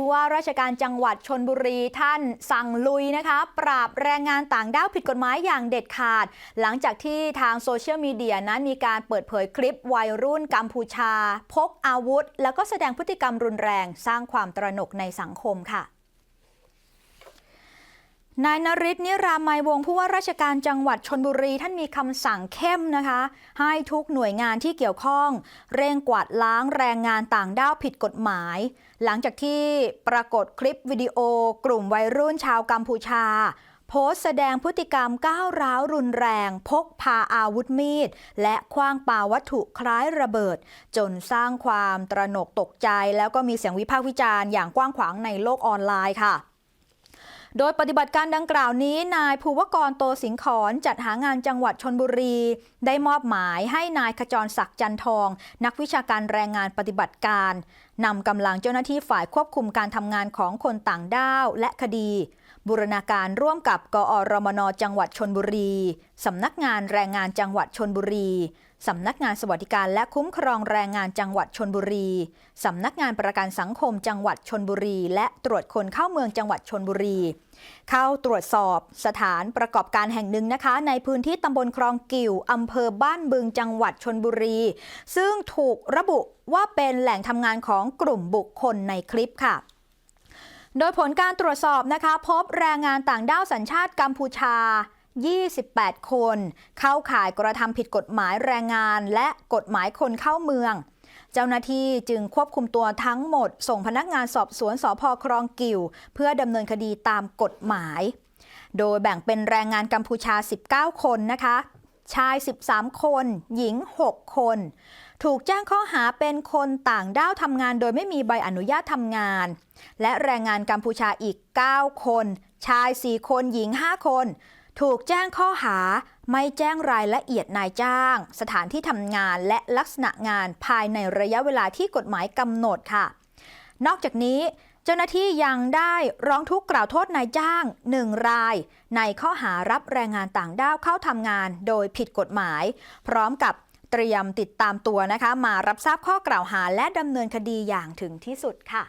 ผู้ว่าราชการจังหวัดชนบุรีท่านสั่งลุยนะคะ ปราบแรงงานต่างด้าวผิดกฎหมายอย่างเด็ดขาด หลังจากที่ทางโซเชียลมีเดียนั้นมีการเปิดเผยคลิปวัยรุ่นกัมพูชา พกอาวุธ แล้วก็แสดงพฤติกรรมรุนแรงสร้างความตระหนกในสังคมค่ะ นายนริศนิรามัยวงผู้ว่าราชการจังหวัดชนบุรีท่านมีคำสั่งเข้มนะคะ ให้ทุกหน่วยงานที่เกี่ยวข้อง เร่งกวาดล้างแรงงานต่างด้าวผิดกฎหมาย หลังจากที่ปรากฏคลิปวิดีโอ กลุ่มวัยรุ่นชาวกัมพูชา โพสต์แสดงพฤติกรรมก้าวร้าวรุนแรง พกพาอาวุธมีด และคว้างปาวัตถุคล้ายระเบิด จนสร้างความตระหนกตกใจ แล้วก็มีเสียงวิพากษ์วิจารณ์อย่างกว้างขวางในโลกออนไลน์ค่ะ โดยปฏิบัติการดังกล่าวนี้ นายภูวกรโตสิงขอนจัดหางานจังหวัดชนบุรี ได้มอบหมายให้นายขจรศักดิ์จันทอง นักวิชาการแรงงานปฏิบัติการนำกำลังเจ้าหน้าที่ฝ่ายควบคุมการทำงานของคนต่างด้าวและคดี บูรณาการร่วมกับกอรมนจังหวัดชนบุรีสำนักงานแรงงานจังหวัดชนบุรี สำนักงานสวัสดิการและคุ้มครองแรงงานจังหวัดชนบุรี สำนักงานประกันสังคมจังหวัดชนบุรี และตรวจคนเข้าเมืองจังหวัดชนบุรี เข้าตรวจสอบสถานประกอบการแห่งหนึ่งนะคะ ในพื้นที่ตำบลคลองกิ่วอำเภอบ้านบึงจังหวัดชนบุรี ซึ่งถูกระบุว่าเป็นแหล่งทำงานของกลุ่มบุคคลในคลิปค่ะโดยผลการตรวจสอบนะคะ พบแรงงานต่างด้าวสัญชาติกัมพูชา 28 คน เข้าข่ายกระทำผิดกฎหมายแรงงาน และกฎหมายคนเข้าเมือง เจ้าหน้าที่จึงควบคุมตัวทั้งหมด ส่งพนักงานสอบสวนสพครองกิ่วเพื่อดำเนินคดีตามกฎหมาย โดยแบ่งเป็นแรงงานกัมพูชา 19 คนนะคะชาย 13 คน หญิง 6 คน ถูกแจ้งข้อหาเป็นคนต่างด้าวทำงานโดยไม่มีใบอนุญาตทำงาน และแรงงานกัมพูชาอีก 9 คน ชาย 4 คน หญิง 5 คน ถูกแจ้งข้อหาไม่แจ้งรายละเอียดนายจ้าง สถานที่ทำงานและลักษณะงานภายในระยะเวลาที่กฎหมายกำหนดค่ะ นอกจากนี้เจ้าหน้าที่ยังได้ร้องทุกข์กล่าวโทษนายจ้างหนึ่งราย ในข้อหารับแรงงานต่างด้าวเข้าทำงานโดยผิดกฎหมาย พร้อมกับเตรียมติดตามตัวนะคะ มารับทราบข้อกล่าวหาและดำเนินคดีอย่างถึงที่สุดค่ะ